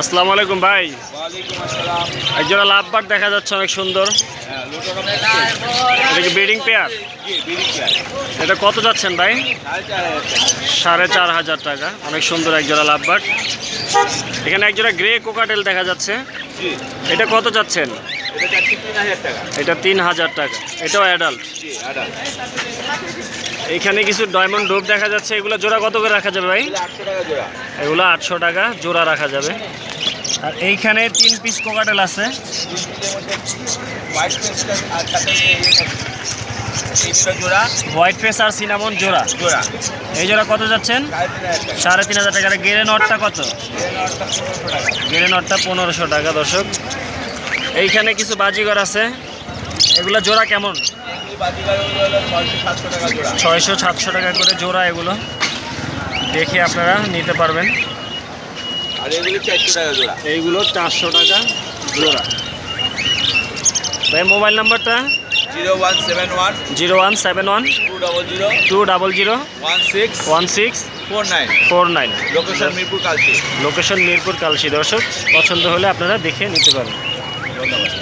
আসসালামু আলাইকুম ভাই। ওয়ালাইকুম আসসালাম। একজোড়া লাভবার দেখা যাচ্ছে অনেক সুন্দর। হ্যাঁ এটা কি ব্রিডিং পেয়ার এটা কত যাচ্ছেন ভাই? সাড়ে চার হাজার টাকা। অনেক সুন্দর একজোড়া লাভবার এখানে একজোড়া গ্রে কোকাটেল দেখা যাচ্ছে। এটা কত যাচ্ছেন? এটা তিন হাজার টাকা। এটাও অ্যাডাল্ট এখানে কিছু ডায়মন্ড ডোপ দেখা যাচ্ছে। এগুলো জোড়া কত করে রাখা যাবে ভাই? এগুলো আটশো টাকা জোড়া। রাখা যাবে। আর এইখানে তিন পিস কোকাটেল আছে। হোয়াইট ফেস আর সিনামন জোড়া। জোড়া। এই জোড়া কত যাচ্ছেন? সাড়ে তিন হাজার টাকা। গেরে নটটা কত? গেরে নটটা পনেরোশো টাকা দর্শক। এইখানে কিছু বাজিগর আছে। এগুলো জোড়া কেমন? ছয়শো সাতশো টাকা করে জোড়া এগুলো। দেখে আপনারা নিতে পারবেন। আর এগুলো চারশো টাকা জোড়া। এইগুলো চারশো টাকা জোড়া। ভাই মোবাইল নাম্বারটা? Zero one seven one zero one seven one two double zero two double zero one six one six four nine. Four nine. Location Mirpur Kalshi location Mirpur Kalshi দর্শক পছন্দ হলে আপনারা দেখে নিতে পারেন। ধন্যবাদ